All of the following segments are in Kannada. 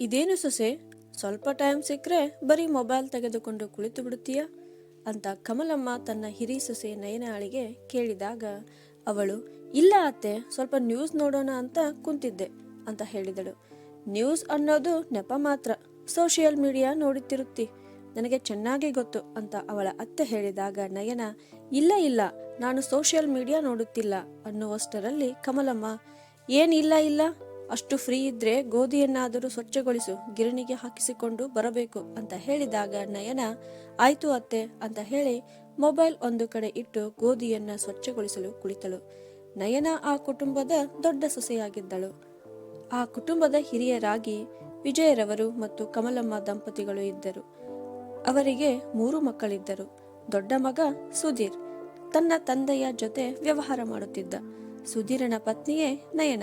ಇದೇನು ಸೊಸೆ? ಸ್ವಲ್ಪ ಟೈಮ್ ಸಿಕ್ಕರೆ ಬರೀ ಮೊಬೈಲ್ ತೆಗೆದುಕೊಂಡು ಕುಳಿತು ಬಿಡುತ್ತೀಯ? ಅಂತ ಕಮಲಮ್ಮ ತನ್ನ ಹಿರಿ ಸೊಸೆ ನಯನಾಳಿಗೆ ಕೇಳಿದಾಗ, ಅವಳು, ಇಲ್ಲ ಅತ್ತೆ, ಸ್ವಲ್ಪ ನ್ಯೂಸ್ ನೋಡೋಣ ಅಂತ ಕುಂತಿದ್ದೆ ಅಂತ ಹೇಳಿದಳು. ನ್ಯೂಸ್ ಅನ್ನೋದು ನೆಪ ಮಾತ್ರ. ಸೋಷಿಯಲ್ ಮೀಡಿಯಾ ನೋಡುತ್ತಿರುತ್ತಿ. ನನಗೆ ಚೆನ್ನಾಗಿ ಗೊತ್ತು ಅಂತ ಅವಳ ಅತ್ತೆ ಹೇಳಿದಾಗ ನಯನ, ಇಲ್ಲ ಇಲ್ಲ, ನಾನು ಸೋಷಿಯಲ್ ಮೀಡಿಯಾ ನೋಡುತ್ತಿಲ್ಲ ಅನ್ನುವಷ್ಟರಲ್ಲಿ ಕಮಲಮ್ಮ ಏನಿಲ್ಲ ಇಲ್ಲ? ಅಷ್ಟು ಫ್ರೀ ಇದ್ರೆ ಗೋಧಿಯನ್ನಾದರೂ ಸ್ವಚ್ಛಗೊಳಿಸು, ಗಿರಣಿಗೆ ಹಾಕಿಸಿಕೊಂಡು ಬರಬೇಕು ಅಂತ ಹೇಳಿದಾಗ, ನಯನ, ಆಯ್ತು ಅತ್ತೆ ಅಂತ ಹೇಳಿ ಮೊಬೈಲ್ ಒಂದು ಕಡೆ ಇಟ್ಟು ಗೋಧಿಯನ್ನ ಸ್ವಚ್ಛಗೊಳಿಸಲು ಕುಳಿತಳು. ನಯನ ಆ ಕುಟುಂಬದ ದೊಡ್ಡ ಸೊಸೆಯಾಗಿದ್ದಳು. ಆ ಕುಟುಂಬದ ಹಿರಿಯರಾಗಿ ವಿಜಯರವರು ಮತ್ತು ಕಮಲಮ್ಮ ದಂಪತಿಗಳು ಇದ್ದರು. ಅವರಿಗೆ ಮೂರು ಮಕ್ಕಳಿದ್ದರು. ದೊಡ್ಡ ಮಗ ಸುಧೀರ್. ತನ್ನ ತಂದೆಯ ಜೊತೆ ವ್ಯವಹಾರ ಮಾಡುತ್ತಿದ್ದ. ಸುಧೀರನ ಪತ್ನಿಯೇ ನಯನ.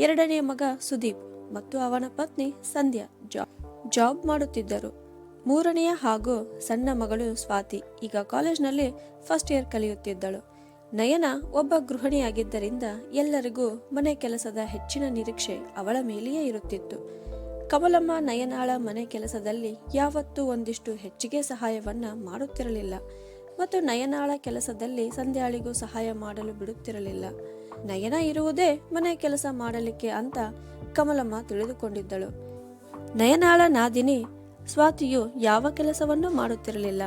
ಎರಡನೇ ಮಗ ಸುದೀಪ್ ಮತ್ತು ಅವನ ಪತ್ನಿ ಸಂಧ್ಯಾ ಜಾಬ್ ಜಾಬ್ ಮಾಡುತ್ತಿದ್ದರು. ಮೂರನೆಯ ಹಾಗೂ ಸಣ್ಣ ಮಗಳು ಸ್ವಾತಿ ಈಗ ಕಾಲೇಜ್ನಲ್ಲಿ ಫಸ್ಟ್ ಇಯರ್ ಕಲಿಯುತ್ತಿದ್ದಳು. ನಯನ ಒಬ್ಬ ಗೃಹಿಣಿಯಾಗಿದ್ದರಿಂದ ಎಲ್ಲರಿಗೂ ಮನೆ ಕೆಲಸದ ಹೆಚ್ಚಿನ ನಿರೀಕ್ಷೆ ಅವಳ ಮೇಲೆಯೇ ಇರುತ್ತಿತ್ತು. ಕಮಲಮ್ಮ ನಯನಾಳ ಮನೆ ಕೆಲಸದಲ್ಲಿ ಯಾವತ್ತೂ ಒಂದಿಷ್ಟು ಹೆಚ್ಚಿಗೆ ಸಹಾಯವನ್ನ ಮಾಡುತ್ತಿರಲಿಲ್ಲ ಮತ್ತು ನಯನಾಳ ಕೆಲಸದಲ್ಲಿ ಸಂಧ್ಯಾಳಿಗೂ ಸಹಾಯ ಮಾಡಲು ಬಿಡುತ್ತಿರಲಿಲ್ಲ. ನಯನ ಇರುವುದೇ ಮನೆ ಕೆಲಸ ಮಾಡಲಿಕ್ಕೆ ಅಂತ ಕಮಲಮ್ಮ ತಿಳಿದುಕೊಂಡಿದ್ದಳು. ನಯನಾಳ ನಾದಿನಿ, ಸ್ವಾತಿಯು ಯಾವ ಕೆಲಸವನ್ನೂ ಮಾಡುತ್ತಿರಲಿಲ್ಲ.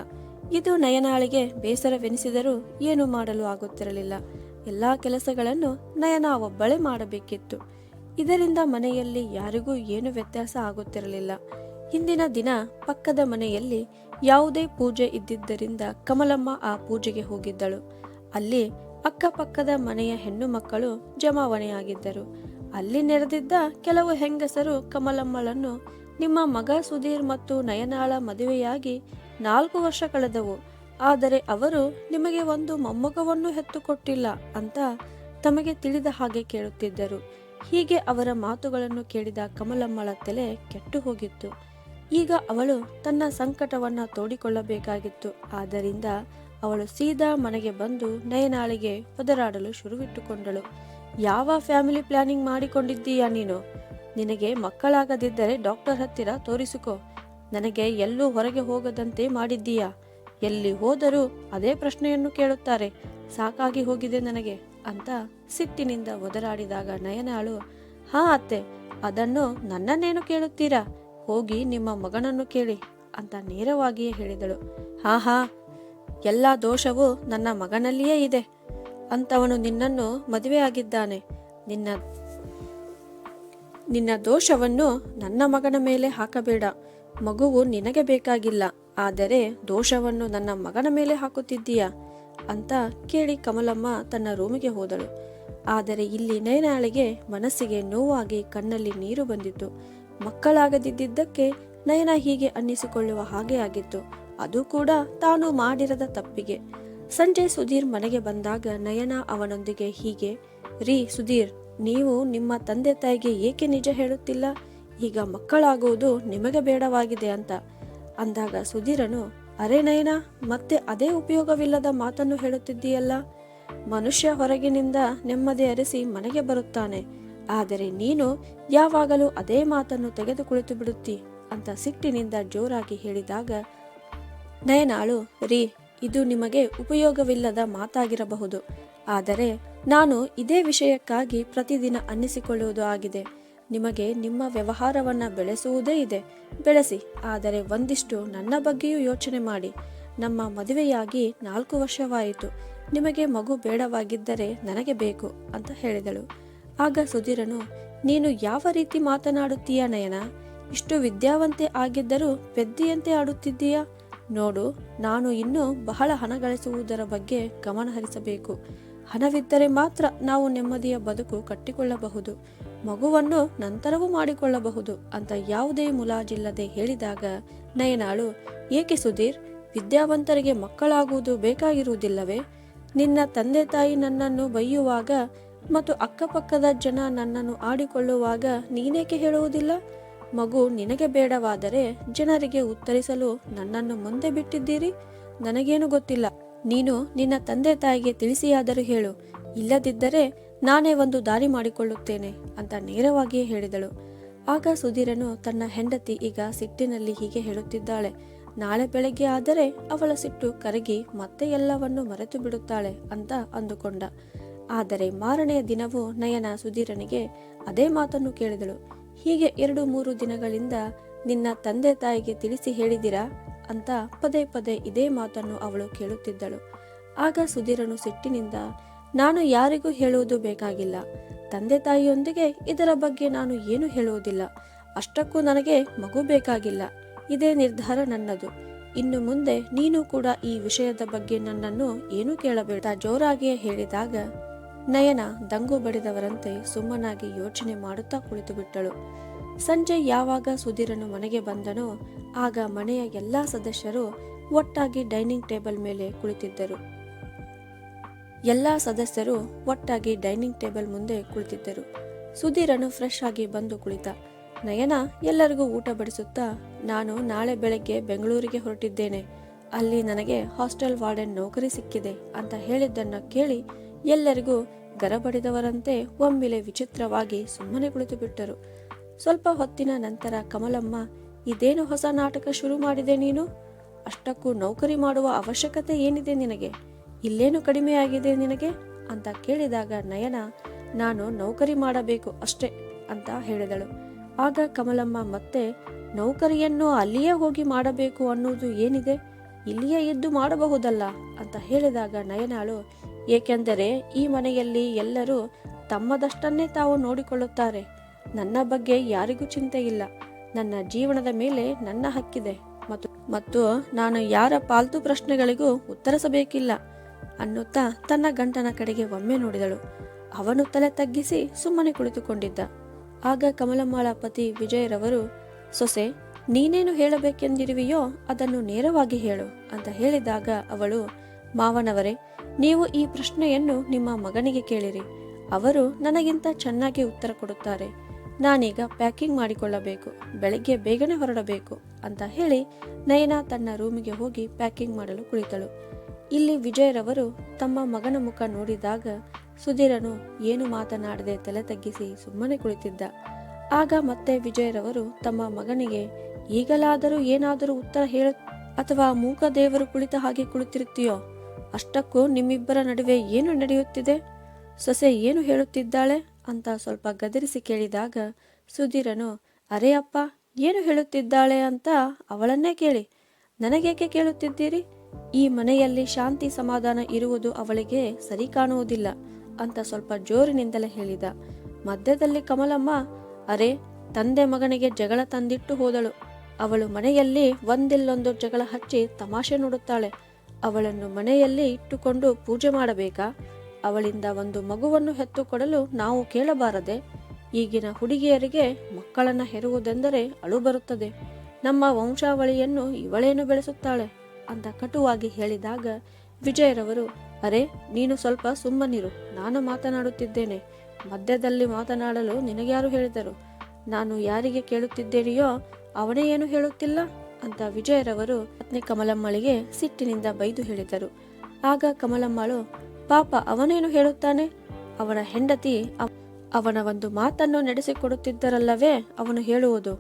ಇದು ನಯನಾಳಿಗೆ ಬೇಸರವೆನಿಸಿದರೂ ಏನು ಮಾಡಲು ಆಗುತ್ತಿರಲಿಲ್ಲ. ಎಲ್ಲಾ ಕೆಲಸಗಳನ್ನು ನಯನ ಒಬ್ಬಳೇ ಮಾಡಬೇಕಿತ್ತು. ಇದರಿಂದ ಮನೆಯಲ್ಲಿ ಯಾರಿಗೂ ಏನು ವ್ಯತ್ಯಾಸ ಆಗುತ್ತಿರಲಿಲ್ಲ. ಹಿಂದಿನ ದಿನ ಪಕ್ಕದ ಮನೆಯಲ್ಲಿ ಯಾವುದೇ ಪೂಜೆ ಇದ್ದಿದ್ದರಿಂದ ಕಮಲಮ್ಮ ಆ ಪೂಜೆಗೆ ಹೋಗಿದ್ದಳು. ಅಲ್ಲಿ ಅಕ್ಕಪಕ್ಕದ ಮನೆಯ ಹೆಣ್ಣು ಮಕ್ಕಳು ಜಮಾವಣೆಯಾಗಿದ್ದರು. ಅಲ್ಲಿ ನೆರೆದಿದ್ದ ಕೆಲವು ಹೆಂಗಸರು ಕಮಲಮ್ಮಳನ್ನು ನಿಮ್ಮ ಮಗ ಸುಧೀರ್ ಮತ್ತು ನಯನಾಳ ಮದುವೆಯಾಗಿ ನಾಲ್ಕು ವರ್ಷ ಕಳೆದವು. ಆದರೆ ಅವರು ನಿಮಗೆ ಒಂದು ಮೊಮ್ಮಗವನ್ನು ಹೆತ್ತುಕೊಟ್ಟಿಲ್ಲ ಅಂತ ತಮಗೆ ತಿಳಿದ ಹಾಗೆ ಕೇಳುತ್ತಿದ್ದರು. ಹೀಗೆ ಅವರ ಮಾತುಗಳನ್ನು ಕೇಳಿದ ಕಮಲಮ್ಮಳ ತಲೆ ಕೆಟ್ಟು ಹೋಗಿತ್ತು ಈಗ ಅವಳು ತನ್ನ ಸಂಕಟವನ್ನ ತೋಡಿಕೊಳ್ಳಬೇಕಾಗಿತ್ತು. ಆದ್ದರಿಂದ ಅವಳು ಸೀದಾ ಮನೆಗೆ ಬಂದು ನಯನಾಳಿಗೆ ಒದರಾಡಲು ಶುರುವಿಟ್ಟುಕೊಂಡಳು. ಯಾವ ಫ್ಯಾಮಿಲಿ ಪ್ಲಾನಿಂಗ್ ಮಾಡಿಕೊಂಡಿದ್ದೀಯಾ ನೀನು? ನಿನಗೆ ಮಕ್ಕಳಾಗದಿದ್ದರೆ ಡಾಕ್ಟರ್ ಹತ್ತಿರ ತೋರಿಸಿಕೊ. ನನಗೆ ಎಲ್ಲೂ ಹೊರಗೆ ಹೋಗದಂತೆ ಮಾಡಿದ್ದೀಯಾ? ಎಲ್ಲಿ ಹೋದರೂ ಅದೇ ಪ್ರಶ್ನೆಯನ್ನು ಕೇಳುತ್ತಾರೆ. ಸಾಕಾಗಿ ಹೋಗಿದೆ ನನಗೆ ಅಂತ ಸಿಟ್ಟಿನಿಂದ ಒದರಾಡಿದಾಗ ನಯನಾಳು, ಹಾ ಅತ್ತೆ, ಅದನ್ನು ನನ್ನನ್ನೇನು ಕೇಳುತ್ತೀರಾ? ಹೋಗಿ ನಿಮ್ಮ ಮಗನನ್ನು ಕೇಳಿ ಅಂತ ನೇರವಾಗಿಯೇ ಹೇಳಿದಳು. ಹಾ ಹಾ ಎಲ್ಲ ದೋಷವು ನನ್ನ ಮಗನಲ್ಲಿಯೇ ಇದೆ. ಅಂತವನು ನಿನ್ನನ್ನು ಮದುವೆಯಾಗಿದ್ದಾನೆ ನಿನ್ನ ನಿನ್ನ ದೋಷವನ್ನು ನನ್ನ ಮಗನ ಮೇಲೆ ಹಾಕಬೇಡ. ಮಗುವು ನಿನಗೆ ಬೇಕಾಗಿಲ್ಲ. ಆದರೆ ದೋಷವನ್ನು ನನ್ನ ಮಗನ ಮೇಲೆ ಹಾಕುತ್ತಿದ್ದೀಯಾ? ಅಂತ ಕೇಳಿ ಕಮಲಮ್ಮ ತನ್ನ ರೂಮಿಗೆ ಹೋದಳು. ಆದರೆ ಇಲ್ಲಿ ನಯನಾಳಿಗೆ ಮನಸ್ಸಿಗೆ ನೋವಾಗಿ ಕಣ್ಣಲ್ಲಿ ನೀರು ಬಂದಿತ್ತು. ಮಕ್ಕಳಾಗದಿದ್ದಕ್ಕೆ ನಯನ ಹೀಗೆ ಅನ್ನಿಸಿಕೊಳ್ಳುವ ಹಾಗೆ ಆಗಿತ್ತು. ಅದು ಕೂಡ ತಾನು ಮಾಡಿರದ ತಪ್ಪಿಗೆ. ಸಂಜೆ ಸುಧೀರ್ ಮನೆಗೆ ಬಂದಾಗ ನಯನ ಅವನೊಂದಿಗೆ ಹೀಗೆ, ರೀ ಸುಧೀರ್, ನೀವು ನಿಮ್ಮ ತಂದೆ ತಾಯಿಗೆ ಏಕೆ ನಿಜ ಹೇಳುತ್ತಿಲ್ಲ? ಈಗ ಮಕ್ಕಳಾಗುವುದು ನಿಮಗೆ ಬೇಡವಾಗಿದೆ ಅಂತ. ಅಂದಾಗ ಸುಧೀರನು, ಅರೆ ನಯನ, ಮತ್ತೆ ಅದೇ ಉಪಯೋಗವಿಲ್ಲದ ಮಾತನ್ನು ಹೇಳುತ್ತಿದ್ದೀಯಲ್ಲ? ಮನುಷ್ಯ ಹೊರಗಿನಿಂದ ನೆಮ್ಮದಿ ಅರಿಸಿ ಮನೆಗೆ ಬರುತ್ತಾನೆ. ಆದರೆ ನೀನು ಯಾವಾಗಲೂ ಅದೇ ಮಾತನ್ನು ತೆಗೆದು ಕುಳಿತು ಬಿಡುತ್ತಿ ಅಂತ ಸಿಟ್ಟಿನಿಂದ ಜೋರಾಗಿ ಹೇಳಿದಾಗ ನಯನಾಳು ರೀ, ಇದು ನಿಮಗೆ ಉಪಯೋಗವಿಲ್ಲದ ಮಾತಾಗಿರಬಹುದು. ಆದರೆ ನಾನು ಇದೇ ವಿಷಯಕ್ಕಾಗಿ ಪ್ರತಿದಿನ ಅನ್ನಿಸಿಕೊಳ್ಳುವುದು ಆಗಿದೆ. ನಿಮಗೆ ನಿಮ್ಮ ವ್ಯವಹಾರವನ್ನು ಬೆಳೆಸುವುದೇ ಇದೆ. ಬೆಳೆಸಿ, ಆದರೆ ಒಂದಿಷ್ಟು ನನ್ನ ಬಗ್ಗೆಯೂ ಯೋಚನೆ ಮಾಡಿ. ನಮ್ಮ ಮದುವೆಯಾಗಿ ನಾಲ್ಕು ವರ್ಷವಾಯಿತು. ನಿಮಗೆ ಮಗು ಬೇಡವಾಗಿದ್ದರೆ ನನಗೆ ಬೇಕು, ಅಂತ ಹೇಳಿದಳು. ಆಗ ಸುಧೀರನು, ನೀನು ಯಾವ ರೀತಿ ಮಾತನಾಡುತ್ತೀಯ ನಯನ? ಇಷ್ಟು ವಿದ್ಯಾವಂತೆ ಆಗಿದ್ದರೂ ಪೆದ್ದಿಯಂತೆ ಆಡುತ್ತಿದ್ದೀಯಾ? ನೋಡು, ನಾನು ಇನ್ನೂ ಬಹಳ ಹಣ ಗಳಿಸುವುದರ ಬಗ್ಗೆ ಗಮನಹರಿಸಬೇಕು. ಹಣವಿದ್ದರೆ ಮಾತ್ರ ನಾವು ನೆಮ್ಮದಿಯ ಬದುಕು ಕಟ್ಟಿಕೊಳ್ಳಬಹುದು. ಮಗುವನ್ನು ನಂತರವೂ ಮಾಡಿಕೊಳ್ಳಬಹುದು ಅಂತ ಯಾವುದೇ ಮುಲಾಜಿಲ್ಲದೆ ಹೇಳಿದಾಗ, ನಯನಾಳು, ಏಕೆ ಸುಧೀರ್, ವಿದ್ಯಾವಂತರಿಗೆ ಮಕ್ಕಳಾಗುವುದು ಬೇಕಾಗಿರುವುದಿಲ್ಲವೇ? ನಿನ್ನ ತಂದೆ ತಾಯಿ ನನ್ನನ್ನು ಬೈಯುವಾಗ ಮತ್ತು ಅಕ್ಕಪಕ್ಕದ ಜನ ನನ್ನನ್ನು ಆಡಿಕೊಳ್ಳುವಾಗ ನೀನೇಕೆ ಹೇಳುವುದಿಲ್ಲ? ಮಗು ನಿನಗೆ ಬೇಡವಾದರೆ ಜನರಿಗೆ ಉತ್ತರಿಸಲು ನನ್ನನ್ನು ಮುಂದೆ ಬಿಟ್ಟಿದ್ದೀರಿ? ನನಗೇನು ಗೊತ್ತಿಲ್ಲ. ನೀನು ನಿನ್ನ ತಂದೆ ತಾಯಿಗೆ ತಿಳಿಸಿಯಾದರೂ ಹೇಳು. ಇಲ್ಲದಿದ್ದರೆ ನಾನೇ ಒಂದು ದಾರಿ ಮಾಡಿಕೊಳ್ಳುತ್ತೇನೆ ಅಂತ ನೇರವಾಗಿಯೇ ಹೇಳಿದಳು. ಆಗ ಸುಧೀರನು ತನ್ನ ಹೆಂಡತಿ ಈಗ ಸಿಟ್ಟಿನಲ್ಲಿ ಹೀಗೆ ಹೇಳುತ್ತಿದ್ದಾಳೆ. ನಾಳೆ ಬೆಳಗ್ಗೆ ಆದರೆ ಅವಳ ಸಿಟ್ಟು ಕರಗಿ ಮತ್ತೆ ಎಲ್ಲವನ್ನು ಮರೆತು ಬಿಡುತ್ತಾಳೆ ಅಂತ ಅಂದುಕೊಂಡ. ಆದರೆ ಮಾರನೆಯ ದಿನವೂ ನಯನ ಸುಧೀರನಿಗೆ ಅದೇ ಮಾತನ್ನು ಕೇಳಿದಳು. ಹೀಗೆ ಎರಡು ಮೂರು ದಿನಗಳಿಂದ ನಿನ್ನ ತಂದೆ ತಾಯಿಗೆ ತಿಳಿಸಿ ಹೇಳಿದಿರಾ ಅಂತ ಪದೇ ಪದೇ ಇದೇ ಮಾತನ್ನು ಅವಳು ಕೇಳುತ್ತಿದ್ದಳು. ಆಗ ಸುಧೀರನು ಸಿಟ್ಟಿನಿಂದ, ನಾನು ಯಾರಿಗೂ ಹೇಳುವುದು ಬೇಕಾಗಿಲ್ಲ. ತಂದೆ ತಾಯಿಯೊಂದಿಗೆ ಇದರ ಬಗ್ಗೆ ನಾನು ಏನು ಹೇಳುವುದಿಲ್ಲ. ಅಷ್ಟಕ್ಕೂ ನನಗೆ ಮಗು ಬೇಕಾಗಿಲ್ಲ. ಇದೇ ನಿರ್ಧಾರ ನನ್ನದು. ಇನ್ನು ಮುಂದೆ ನೀನು ಕೂಡ ಈ ವಿಷಯದ ಬಗ್ಗೆ ನನ್ನನ್ನು ಏನೂ ಕೇಳಬೇಡ. ಜೋರಾಗಿಯೇ ಹೇಳಿದಾಗ ನಯನ ದಂಗು ಬಡಿದವರಂತೆ ಸುಮ್ಮನಾಗಿ ಯೋಚನೆ ಮಾಡುತ್ತಾ ಕುಳಿತು ಬಿಟ್ಟಳು. ಸಂಜೆ ಯಾವಾಗ ಸುಧೀರನು ಮನೆಗೆ ಬಂದನೋ ಆಗ ಮನೆಯ ಎಲ್ಲಾ ಸದಸ್ಯರು ಒಟ್ಟಾಗಿ ಡೈನಿಂಗ್ ಟೇಬಲ್ ಮೇಲೆ ಕುಳಿತಿದ್ದರು. ಎಲ್ಲಾ ಸದಸ್ಯರು ಒಟ್ಟಾಗಿ ಡೈನಿಂಗ್ ಟೇಬಲ್ ಮುಂದೆ ಕುಳಿತಿದ್ದರು. ಸುಧೀರನು ಫ್ರೆಶ್ ಆಗಿ ಬಂದು ಕುಳಿತ. ನಯನ, ಎಲ್ಲರಿಗೂ ಊಟ ಬಡಿಸುತ್ತಾ, ನಾನು ನಾಳೆ ಬೆಳಗ್ಗೆ ಬೆಂಗಳೂರಿಗೆ ಹೊರಟಿದ್ದೇನೆ. ಅಲ್ಲಿ ನನಗೆ ಹಾಸ್ಟೆಲ್ ವಾರ್ಡನ್ ನೌಕರಿ ಸಿಕ್ಕಿದೆ ಅಂತ ಹೇಳಿದ್ದನ್ನು ಕೇಳಿ ಎಲ್ಲರಿಗೂ ಗರಬಡಿದವರಂತೆ ಒಮ್ಮೆಲೆ ವಿಚಿತ್ರವಾಗಿ ಸುಮ್ಮನೆ ಕುಳಿತು ಬಿಟ್ಟರು. ಸ್ವಲ್ಪ ಹೊತ್ತಿನ ನಂತರ ಕಮಲಮ್ಮ, ಇದೇನು ಹೊಸ ನಾಟಕ ಶುರು ಮಾಡಿದೆ ನೀನು? ಅಷ್ಟಕ್ಕೂ ನೌಕರಿ ಮಾಡುವ ಅವಶ್ಯಕತೆ ಏನಿದೆ ನಿನಗೆ? ಇಲ್ಲೇನು ಕಡಿಮೆಯಾಗಿದೆ ನಿನಗೆ? ಅಂತ ಕೇಳಿದಾಗ ನಯನ, ನಾನು ನೌಕರಿ ಮಾಡಬೇಕು ಅಷ್ಟೇ ಅಂತ ಹೇಳಿದಳು. ಆಗ ಕಮಲಮ್ಮ, ಮತ್ತೆ ನೌಕರಿಯನ್ನು ಅಲ್ಲಿಯೇ ಹೋಗಿ ಮಾಡಬೇಕು ಅನ್ನುವುದು ಏನಿದೆ? ಇಲ್ಲಿಯೇ ಇದ್ದು ಮಾಡಬಹುದಲ್ಲ? ಅಂತ ಹೇಳಿದಾಗ ನಯನಾಳು ಏಕೆಂದರೆ ಈ ಮನೆಯಲ್ಲಿ ಎಲ್ಲರೂ ತಮ್ಮದಷ್ಟನ್ನೇ ತಾವು ನೋಡಿಕೊಳ್ಳುತ್ತಾರೆ. ನನ್ನ ಬಗ್ಗೆ ಯಾರಿಗೂ ಚಿಂತೆ ಇಲ್ಲ. ನನ್ನ ಜೀವನದ ಮೇಲೆ ನನ್ನ ಹಕ್ಕಿದೆ. ಮತ್ತು ಮತ್ತು ನಾನು ಯಾರ ಪಾಲ್ತು ಪ್ರಶ್ನೆಗಳಿಗೂ ಉತ್ತರಿಸಬೇಕಿಲ್ಲ ಅನ್ನುತ್ತಾ ತನ್ನ ಗಂಟನ ಕಡೆಗೆ ಒಮ್ಮೆ ನೋಡಿದಳು. ಅವನು ತಲೆ ತಗ್ಗಿಸಿ ಸುಮ್ಮನೆ ಕುಳಿತುಕೊಂಡಿದ್ದ. ಆಗ ಕಮಲಮ್ಮಳ ಪತಿ ವಿಜಯರವರು, ಸೊಸೆ, ನೀನೇನು ಹೇಳಬೇಕೆಂದಿರುವೆಯೋ ಅದನ್ನು ನೇರವಾಗಿ ಹೇಳು ಅಂತ ಹೇಳಿದಾಗ ಅವಳು, ಮಾವನವರೇ ನೀವು ಈ ಪ್ರಶ್ನೆಯನ್ನು ನಿಮ್ಮ ಮಗನಿಗೆ ಕೇಳಿರಿ. ಅವರು ನನಗಿಂತ ಚೆನ್ನಾಗಿ ಉತ್ತರ ಕೊಡುತ್ತಾರೆ. ನಾನೀಗ ಪ್ಯಾಕಿಂಗ್ ಮಾಡಿಕೊಳ್ಳಬೇಕು. ಬೆಳಗ್ಗೆ ಬೇಗನೆ ಹೊರಡಬೇಕು ಅಂತ ಹೇಳಿ ನಯನ ತನ್ನ ರೂಮಿಗೆ ಹೋಗಿ ಪ್ಯಾಕಿಂಗ್ ಮಾಡಲು ಕುಳಿತಳು. ಇಲ್ಲಿ ವಿಜಯರವರು ತಮ್ಮ ಮಗನ ಮುಖ ನೋಡಿದಾಗ ಸುಧೀರನು ಏನು ಮಾತನಾಡದೆ ತಲೆ ತಗ್ಗಿಸಿ ಸುಮ್ಮನೆ ಕುಳಿತಿದ್ದ. ಆಗ ಮತ್ತೆ ವಿಜಯರವರು ತಮ್ಮ ಮಗನಿಗೆ, ಈಗಲಾದರೂ ಏನಾದರೂ ಉತ್ತರ ಹೇಳ ಅಥವಾ ಮೂಕ ದೇವರು ಕುಳಿತ ಹಾಗೆ ಕುಳಿತಿರುತ್ತೀಯೋ? ಅಷ್ಟಕ್ಕೂ ನಿಮ್ಮಿಬ್ಬರ ನಡುವೆ ಏನು ನಡೆಯುತ್ತಿದೆ? ಸೊಸೆ ಏನು ಹೇಳುತ್ತಿದ್ದಾಳೆ? ಅಂತ ಸ್ವಲ್ಪ ಗದರಿಸಿ ಕೇಳಿದಾಗ ಸುಧೀರನು, ಅರೇ ಅಪ್ಪ, ಏನು ಹೇಳುತ್ತಿದ್ದಾಳೆ ಅಂತ ಅವಳನ್ನೇ ಕೇಳಿ. ನನಗೇಕೆ ಕೇಳುತ್ತಿದ್ದೀರಿ? ಈ ಮನೆಯಲ್ಲಿ ಶಾಂತಿ ಸಮಾಧಾನ ಇರುವುದು ಅವಳಿಗೆ ಸರಿ ಕಾಣುವುದಿಲ್ಲ ಅಂತ ಸ್ವಲ್ಪ ಜೋರಿನಿಂದಲೇ ಹೇಳಿದ. ಮಧ್ಯದಲ್ಲಿ ಕಮಲಮ್ಮ, ಅರೆ, ತಂದೆ ಮಗನಿಗೆ ಜಗಳ ತಂದಿಟ್ಟು ಹೋದಳು. ಅವಳು ಮನೆಯಲ್ಲಿ ಒಂದಿಲ್ಲೊಂದು ಜಗಳ ಹಚ್ಚಿ ತಮಾಷೆ ನೋಡುತ್ತಾಳೆ. ಅವಳನ್ನು ಮನೆಯಲ್ಲಿ ಇಟ್ಟುಕೊಂಡು ಪೂಜೆ ಮಾಡಬೇಕಾ? ಅವಳಿಂದ ಒಂದು ಮಗುವನ್ನು ಹೆತ್ತುಕೊಡಲು ನಾವು ಕೇಳಬಾರದೆ, ಈಗಿನ ಹುಡುಗಿಯರಿಗೆ ಮಕ್ಕಳನ್ನ ಹೆರುವುದೆಂದರೆ ಅಳು ಬರುತ್ತದೆ. ನಮ್ಮ ವಂಶಾವಳಿಯನ್ನು ಇವಳೇನು ಬೆಳೆಸುತ್ತಾಳೆ? ಅಂತ ಕಟುವಾಗಿ ಹೇಳಿದಾಗ ವಿಜಯರವರು, ಅರೆ, ನೀನು ಸ್ವಲ್ಪ ಸುಮ್ಮನಿರು, ನಾನು ಮಾತನಾಡುತ್ತಿದ್ದೇನೆ. ಮಧ್ಯದಲ್ಲಿ ಮಾತನಾಡಲು ನಿನಗ್ಯಾರು ಹೇಳಿದರು? ನಾನು ಯಾರಿಗೆ ಕೇಳುತ್ತಿದ್ದೇನೆಯೋ ಅವನೇ ಏನು ಹೇಳುತ್ತಿಲ್ಲ? ಅಂತ ವಿಜಯರವರು ಪತ್ನಿ ಕಮಲಮ್ಮಳಿಗೆ ಸಿಟ್ಟಿನಿಂದ ಬೈದು ಹೇಳಿದರು ಆಗ ಕಮಲಮ್ಮಳು, ಪಾಪ, ಅವನೇನು ಹೇಳುತ್ತಾನೆ? ಅವನ ಹೆಂಡತಿ ಅವನ ಒಂದು ಮಾತನ್ನು ನಡೆಸಿಕೊಡುತ್ತಿದ್ದರಲ್ಲವೇ ಅವನು ಹೇಳುವುದು?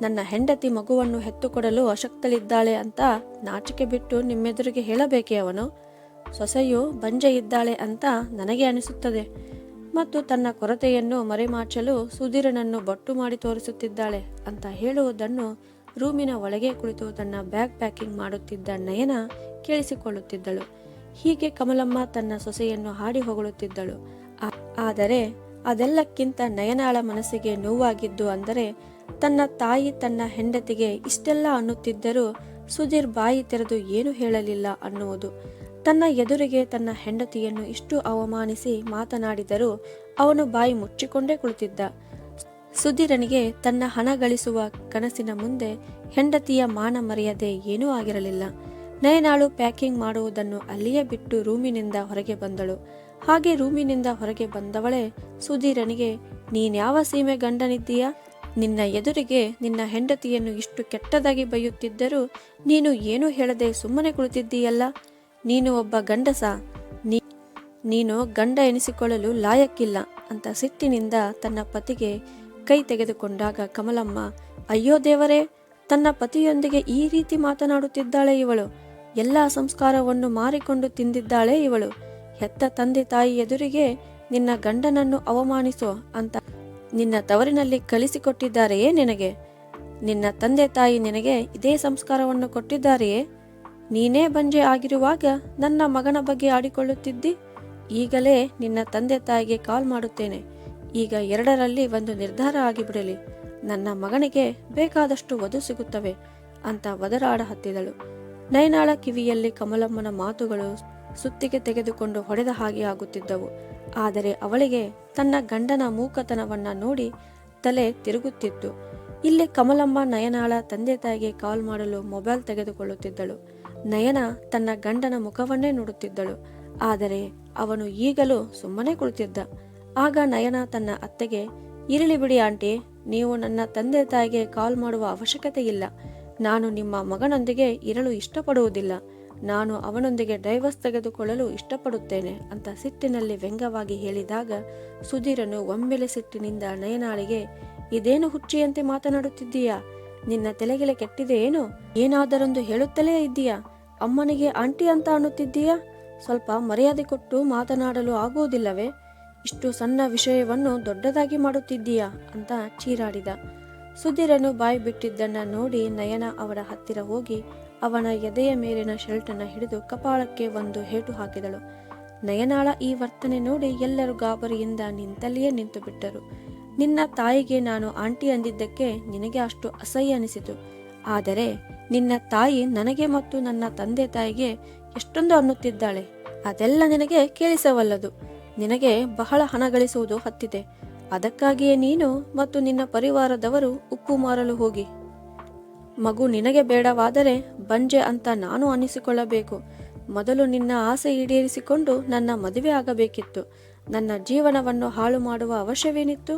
ನನ್ನ ಹೆಂಡತಿ ಮಗುವನ್ನು ಹೆತ್ತುಕೊಡಲು ಅಶಕ್ತಳಿದ್ದಾಳೆ ಅಂತ ನಾಚಿಕೆ ಬಿಟ್ಟು ನಿಮ್ಮೆದುರಿಗೆ ಹೇಳಬೇಕೆ ಅವನು? ಸೊಸೆಯು ಬಂಜೆ ಇದ್ದಾಳೆ ಅಂತ ನನಗೆ ಅನಿಸುತ್ತದೆ. ಮತ್ತು ತನ್ನ ಕೊರತೆಯನ್ನು ಮರೆಮಾಚಲು ಸುಧೀರನನ್ನು ಬಟ್ಟು ಮಾಡಿ ತೋರಿಸುತ್ತಿದ್ದಾಳೆ ಅಂತ ಹೇಳುವುದನ್ನು ರೂಮಿನ ಒಳಗೆ ಕುಳಿತು ತನ್ನ ಬ್ಯಾಗ್ ಪ್ಯಾಕಿಂಗ್ ಮಾಡುತ್ತಿದ್ದ ನಯನ ಕೇಳಿಸಿಕೊಳ್ಳುತ್ತಿದ್ದಳು. ಹೀಗೆ ಕಮಲಮ್ಮ ತನ್ನ ಸೊಸೆಯನ್ನು ಹಾಡಿ ಹೊಗಳುತ್ತಿದ್ದಳು. ಆದರೆ ಅದೆಲ್ಲಕ್ಕಿಂತ ನಯನಾಳ ಮನಸ್ಸಿಗೆ ನೋವಾಗಿದ್ದು ಅಂದರೆ ತನ್ನ ತಾಯಿ ತನ್ನ ಹೆಂಡತಿಗೆ ಇಷ್ಟೆಲ್ಲ ಅನ್ನುತ್ತಿದ್ದರೂ ಸುಧೀರ್ ಬಾಯಿ ತೆರೆದು ಏನು ಹೇಳಲಿಲ್ಲ ಅನ್ನುವುದು. ತನ್ನ ಎದುರಿಗೆ ತನ್ನ ಹೆಂಡತಿಯನ್ನು ಇಷ್ಟು ಅವಮಾನಿಸಿ ಮಾತನಾಡಿದರೂ ಅವನು ಬಾಯಿ ಮುಚ್ಚಿಕೊಂಡೇ ಕುಳಿತಿದ್ದ. ಸುಧೀರನಿಗೆ ತನ್ನ ಹಣ ಗಳಿಸುವ ಕನಸಿನ ಮುಂದೆ ಹೆಂಡತಿಯ ಮಾನ ಮರ್ಯಾದೆ ಏನೂ ಆಗಿರಲಿಲ್ಲ. ನಯನಾಳು ಪ್ಯಾಕಿಂಗ್ ಮಾಡುವುದನ್ನು ಅಲ್ಲಿಯೇ ಬಿಟ್ಟು ರೂಮಿನಿಂದ ಹೊರಗೆ ಬಂದಳು. ಹಾಗೆ ರೂಮಿನಿಂದ ಹೊರಗೆ ಬಂದವಳೇ ಸುಧೀರನಿಗೆ, ನೀನ್ಯಾವ ಸೀಮೆ ಗಂಡನಿದ್ದೀಯಾ? ನಿನ್ನ ಎದುರಿಗೆ ನಿನ್ನ ಹೆಂಡತಿಯನ್ನು ಇಷ್ಟು ಕೆಟ್ಟದಾಗಿ ಬೈಯುತ್ತಿದ್ದರೂ ನೀನು ಏನೂ ಹೇಳದೆ ಸುಮ್ಮನೆ ಕುಳಿತಿದ್ದೀಯಲ್ಲ? ನೀನು ಒಬ್ಬ ಗಂಡಸ. ನೀ ನೀನು ಗಂಡ ಎನಿಸಿಕೊಳ್ಳಲು ಲಾಯಕ್ಕಿಲ್ಲ ಅಂತ ಸಿಟ್ಟಿನಿಂದ ತನ್ನ ಪತಿಗೆ ಕೈ ತೆಗೆದುಕೊಂಡಾಗ ಕಮಲಮ್ಮ, ಅಯ್ಯೋ ದೇವರೇ, ತನ್ನ ಪತಿಯೊಂದಿಗೆ ಈ ರೀತಿ ಮಾತನಾಡುತ್ತಿದ್ದಾಳೆ ಇವಳು. ಎಲ್ಲ ಸಂಸ್ಕಾರವನ್ನು ಮಾರಿಕೊಂಡು ತಿಂದಿದ್ದಾಳೆ ಇವಳು. ಹೆತ್ತ ತಂದೆ ತಾಯಿ ಎದುರಿಗೆ ನಿನ್ನ ಗಂಡನನ್ನು ಅವಮಾನಿಸೋ ಅಂತ ನಿನ್ನ ತವರಿನಲ್ಲಿ ಕಲಿಸಿಕೊಟ್ಟಿದ್ದಾರೆಯೇ ನಿನಗೆ? ನಿನ್ನ ತಂದೆ ತಾಯಿ ನಿನಗೆ ಇದೇ ಸಂಸ್ಕಾರವನ್ನು ಕೊಟ್ಟಿದ್ದಾರೆಯೇ? ನೀನೇ ಬಂಜೆ ಆಗಿರುವಾಗ ನನ್ನ ಮಗನ ಬಗ್ಗೆ ಆಡಿಕೊಳ್ಳುತ್ತಿದ್ದಿ? ಈಗಲೇ ನಿನ್ನ ತಂದೆ ತಾಯಿಗೆ ಕಾಲ್ ಮಾಡುತ್ತೇನೆ. ಈಗ ಎರಡರಲ್ಲಿ ಒಂದು ನಿರ್ಧಾರ ಆಗಿಬಿಡಲಿ. ನನ್ನ ಮಗನಿಗೆ ಬೇಕಾದಷ್ಟು ವಧು ಸಿಗುತ್ತವೆ ಅಂತ ವದರಾಡ ಹತ್ತಿದಳು. ನಯನಾಳ ಕಿವಿಯಲ್ಲಿ ಕಮಲಮ್ಮನ ಮಾತುಗಳು ಸುತ್ತಿಗೆ ತೆಗೆದುಕೊಂಡು ಹೊಡೆದ ಹಾಗೆ ಆಗುತ್ತಿದ್ದವು. ಆದರೆ ಅವಳಿಗೆ ತನ್ನ ಗಂಡನ ಮೂಕತನವನ್ನ ನೋಡಿ ತಲೆ ತಿರುಗುತ್ತಿತ್ತು. ಇಲ್ಲಿ ಕಮಲಮ್ಮ, ನಯನಾಳ ತಂದೆ ತಾಯಿಗೆ ಕಾಲ್ ಮಾಡಲು ಮೊಬೈಲ್ ತೆಗೆದುಕೊಳ್ಳುತ್ತಿದ್ದಳು. ನಯನ ತನ್ನ ಗಂಡನ ಮುಖವನ್ನೇ ನೋಡುತ್ತಿದ್ದಳು. ಆದರೆ ಅವನು ಈಗಲೂ ಸುಮ್ಮನೆ ಕುಳಿತಿದ್ದ. ಆಗ ನಯನ ತನ್ನ ಅತ್ತೆಗೆ, ಇರಲಿ ಬಿಡಿ ಆಂಟಿ, ನೀವು ನನ್ನ ತಂದೆ ತಾಯಿಗೆ ಕಾಲ್ ಮಾಡುವ ಅವಶ್ಯಕತೆ ಇಲ್ಲ. ನಾನು ನಿಮ್ಮ ಮಗನೊಂದಿಗೆ ಇರಲು ಇಷ್ಟಪಡುವುದಿಲ್ಲ. ನಾನು ಅವನೊಂದಿಗೆ ಡೈವರ್ಸ್ ತೆಗೆದುಕೊಳ್ಳಲು ಇಷ್ಟಪಡುತ್ತೇನೆ, ಅಂತ ಸಿಟ್ಟಿನಲ್ಲಿ ವ್ಯಂಗ್ಯವಾಗಿ ಹೇಳಿದಾಗ ಸುಧೀರನು ಒಮ್ಮೆಲೆ ಸಿಟ್ಟಿನಿಂದ ನಯನಾಳಿಗೆ, ಇದೇನು ಹುಚ್ಚಿಯಂತೆ ಮಾತನಾಡುತ್ತಿದ್ದೀಯಾ? ನಿನ್ನ ತಲೆಗೆಲೆ ಕೆಟ್ಟಿದೆ ಏನು? ಏನಾದರೊಂದು ಹೇಳುತ್ತಲೇ ಇದ್ದೀಯಾ? ಅಮ್ಮನಿಗೆ ಆಂಟಿ ಅಂತ ಅನ್ನುತ್ತಿದ್ದೀಯಾ? ಸ್ವಲ್ಪ ಮರ್ಯಾದೆ ಕೊಟ್ಟು ಮಾತನಾಡಲು ಆಗುವುದಿಲ್ಲವೇ ಇಷ್ಟು ಸಣ್ಣ ವಿಷಯವನ್ನು ದೊಡ್ಡದಾಗಿ ಮಾಡುತ್ತಿದ್ದೀಯಾ? ಅಂತ ಚೀರಾಡಿದ. ಸುಧೀರನು ಬಾಯಿ ಬಿಟ್ಟಿದ್ದನ್ನ ನೋಡಿ ನಯನ ಅವರ ಹತ್ತಿರ ಹೋಗಿ ಅವನ ಎದೆಯ ಮೇಲಿನ ಶರ್ಟನ್ನ ಹಿಡಿದು ಕಪಾಳಕ್ಕೆ ಒಂದು ಹೇಟು ಹಾಕಿದಳು. ನಯನಾಳ ಈ ವರ್ತನೆ ನೋಡಿ ಎಲ್ಲರೂ ಗಾಬರಿಯಿಂದ ನಿಂತಲ್ಲಿಯೇ ನಿಂತು ಬಿಟ್ಟರು ನಿನ್ನ ತಾಯಿಗೆ ನಾನು ಆಂಟಿ ಅಂದಿದ್ದಕ್ಕೆ ನಿನಗೆ ಅಷ್ಟು ಅಸಹ್ಯ ಅನಿಸಿತು. ಆದರೆ ನಿನ್ನ ತಾಯಿ ನನಗೆ ಮತ್ತು ನನ್ನ ತಂದೆ ತಾಯಿಗೆ ಎಷ್ಟೊಂದು ಅನ್ನುತ್ತಿದ್ದಾಳೆ, ಅದೆಲ್ಲ ನಿನಗೆ ಕೇಳಿಸವಲ್ಲದು. ನಿನಗೆ ಬಹಳ ಹಣ ಗಳಿಸುವುದು ಹತ್ತಿದೆ. ಅದಕ್ಕಾಗಿಯೇ ನೀನು ಮತ್ತು ನಿನ್ನ ಪರಿವಾರದವರು ಉಪ್ಪು ಮಾರಲು ಹೋಗಿ. ಮಗು ನಿನಗೆ ಬೇಡವಾದರೆ ಬಂಜೆ ಅಂತ ನಾನು ಅನ್ನಿಸಿಕೊಳ್ಳಬೇಕು ಮೊದಲು ನಿನ್ನ ಆಸೆ ಈಡೇರಿಸಿಕೊಂಡು ನನ್ನ ಮದುವೆ ಆಗಬೇಕಿತ್ತು. ನನ್ನ ಜೀವನವನ್ನು ಹಾಳು ಮಾಡುವ ಅವಶ್ಯವೇನಿತ್ತು?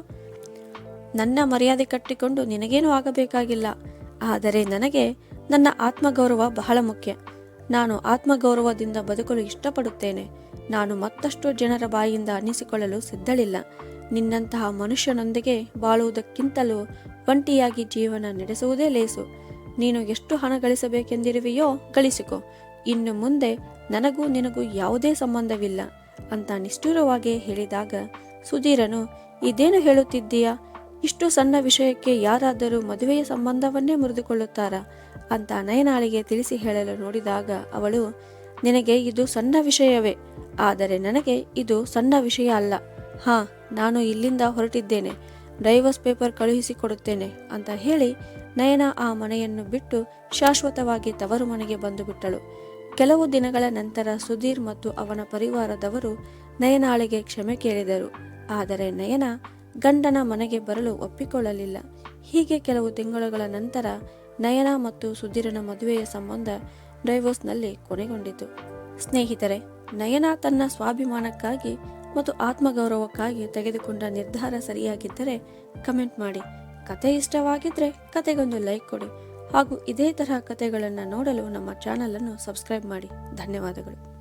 ನನ್ನ ಮರ್ಯಾದೆ ಕಟ್ಟಿಕೊಂಡು ನಿನಗೇನು ಆಗಬೇಕಾಗಿಲ್ಲ. ಆದರೆ ನನಗೆ ನನ್ನ ಆತ್ಮಗೌರವ ಬಹಳ ಮುಖ್ಯ. ನಾನು ಆತ್ಮಗೌರವದಿಂದ ಬದುಕಲು ಇಷ್ಟಪಡುತ್ತೇನೆ. ನಾನು ಮತ್ತಷ್ಟು ಜನರ ಬಾಯಿಯಿಂದ ಅನ್ನಿಸಿಕೊಳ್ಳಲು ಸಿದ್ಧಳಿಲ್ಲ. ನಿನ್ನಂತಹ ಮನುಷ್ಯನೊಂದಿಗೆ ಬಾಳುವುದಕ್ಕಿಂತಲೂ ಒಂಟಿಯಾಗಿ ಜೀವನ ನಡೆಸುವುದೇ ಲೇಸು. ನೀನು ಎಷ್ಟು ಹಣ ಗಳಿಸಬೇಕೆಂದಿರುವೆಯೋ ಗಳಿಸಿಕೊ. ಇನ್ನು ಮುಂದೆ ನನಗೂ ನಿನಗೂ ಯಾವುದೇ ಸಂಬಂಧವಿಲ್ಲ. ಅಂತ ನಿಷ್ಠುರವಾಗಿ ಹೇಳಿದಾಗ ಸುಧೀರನು, ಇದೇನು ಹೇಳುತ್ತಿದ್ದೀಯಾ? ಇಷ್ಟು ಸಣ್ಣ ವಿಷಯಕ್ಕೆ ಯಾರಾದರೂ ಮದುವೆಯ ಸಂಬಂಧವನ್ನೇ ಮುರಿದುಕೊಳ್ಳುತ್ತಾರಾ ಅಂತ ನಯನಾಳಿಗೆ ತಿಳಿಸಿ ಹೇಳಲು ನೋಡಿದಾಗ ಅವಳು, ನಿನಗೆ ಇದು ಸಣ್ಣ ವಿಷಯವೇ, ಆದರೆ ನನಗೆ ಇದು ಸಣ್ಣ ವಿಷಯ ಅಲ್ಲ. ಹಾ, ನಾನು ಇಲ್ಲಿಂದ ಹೊರಟಿದ್ದೇನೆ, ಡೈವರ್ಸ್ ಪೇಪರ್ ಕಳುಹಿಸಿಕೊಡುತ್ತೇನೆ ಅಂತ ಹೇಳಿ ನಯನ ಆ ಮನೆಯನ್ನು ಬಿಟ್ಟು ಶಾಶ್ವತವಾಗಿ ತವರು ಮನೆಗೆ ಬಂದು ಬಿಟ್ಟಳು. ಕೆಲವು ದಿನಗಳ ನಂತರ ಸುಧೀರ್ ಮತ್ತು ಅವನ ಪರಿವಾರದವರು ನಯನಾಳಿಗೆ ಕ್ಷಮೆ ಕೇಳಿದರು. ಆದರೆ ನಯನ ಗಂಡನ ಮನೆಗೆ ಬರಲು ಒಪ್ಪಿಕೊಳ್ಳಲಿಲ್ಲ. ಹೀಗೆ ಕೆಲವು ತಿಂಗಳುಗಳ ನಂತರ ನಯನ ಮತ್ತು ಸುಧೀರನ ಮದುವೆಯ ಸಂಬಂಧ ಡೈವೋರ್ಸ್ನಲ್ಲಿ ಕೊನೆಗೊಂಡಿತು. ಸ್ನೇಹಿತರೆ, ನಯನ ತನ್ನ ಸ್ವಾಭಿಮಾನಕ್ಕಾಗಿ ಮತ್ತು ಆತ್ಮಗೌರವಕ್ಕಾಗಿ ತೆಗೆದುಕೊಂಡ ನಿರ್ಧಾರ ಸರಿಯಾಗಿದ್ದರೆ ಕಮೆಂಟ್ ಮಾಡಿ. ಕತೆ ಇಷ್ಟವಾಗಿದ್ರೆ ಕತೆಗೊಂದು ಲೈಕ್ ಕೊಡಿ ಹಾಗೂ ಇದೇ ತರಹ ಕತೆಗಳನ್ನು ನೋಡಲು ನಮ್ಮ ಚಾನಲನ್ನು ಸಬ್ಸ್ಕ್ರೈಬ್ ಮಾಡಿ. ಧನ್ಯವಾದಗಳು.